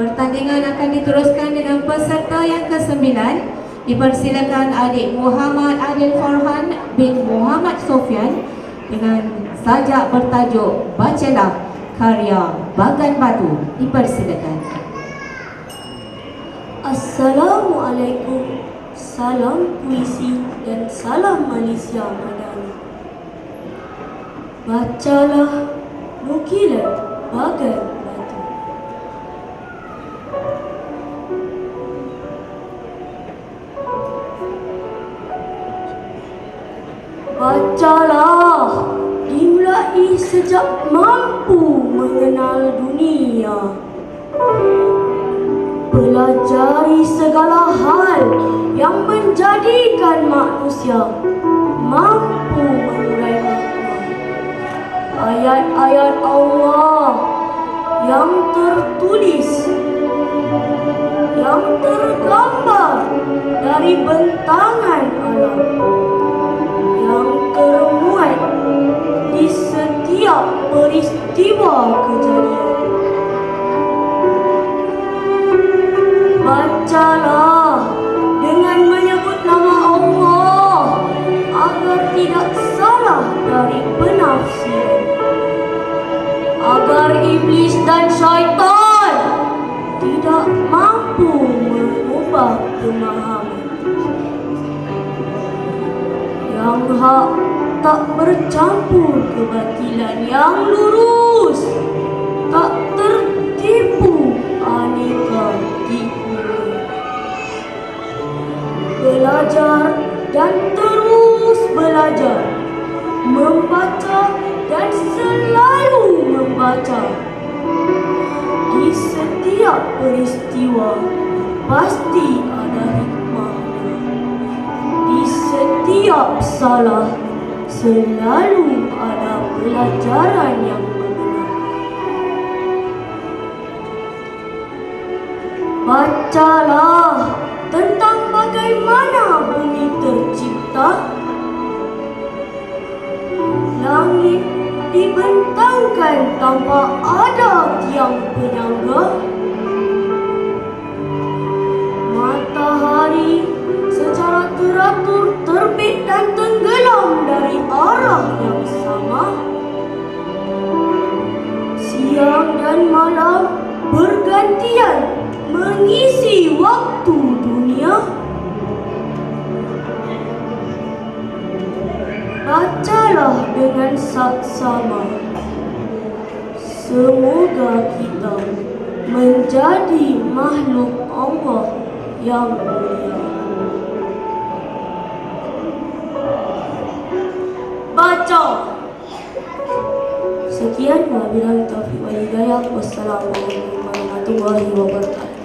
Pertandingan akan diteruskan dengan peserta yang kesembilan. Dipersilakan adik Muhammad Adil Farhan bin Muhammad Sofian dengan sajak bertajuk Bacalah karya Bagan Batu. Dipersilakan. Assalamualaikum Salam puisi dan salam Malaysia Madani Bacalah nukilan bagan Bacalah dimulai sejak mampu mengenal dunia Pelajari segala hal yang menjadikan manusia mampu mengurai. Ayat-ayat Allah yang tertulis, yang tergambar dari bentangan Bacalah dengan menyebut nama Allah agar tidak salah dari penafsiran. Agar iblis dan syaitan tidak mampu mengubah pemahaman. Yang hak tak bercampur kebatilan yang lurus tak dan terus belajar membaca dan selalu membaca. Di setiap peristiwa pasti ada hikmahnya di setiap salah selalu ada pelajaran yang dibentangkan tanpa ada tiang penyangga. Matahari secara teratur terbit dan tenggelam dari arah yang sama. Siang dan malam bergantian mengisi waktu dunia. Bacalah dengan saksama. Semoga kita menjadi makhluk Allah yang mulia. Baca. Sekian wabillahi taufiq wal hidayah. Wassalamualaikum warahmatullahi wabarakatuh.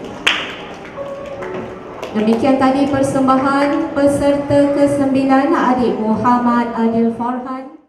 Demikian tadi persembahan peserta ke-9 adik Muhammad Adil Farhan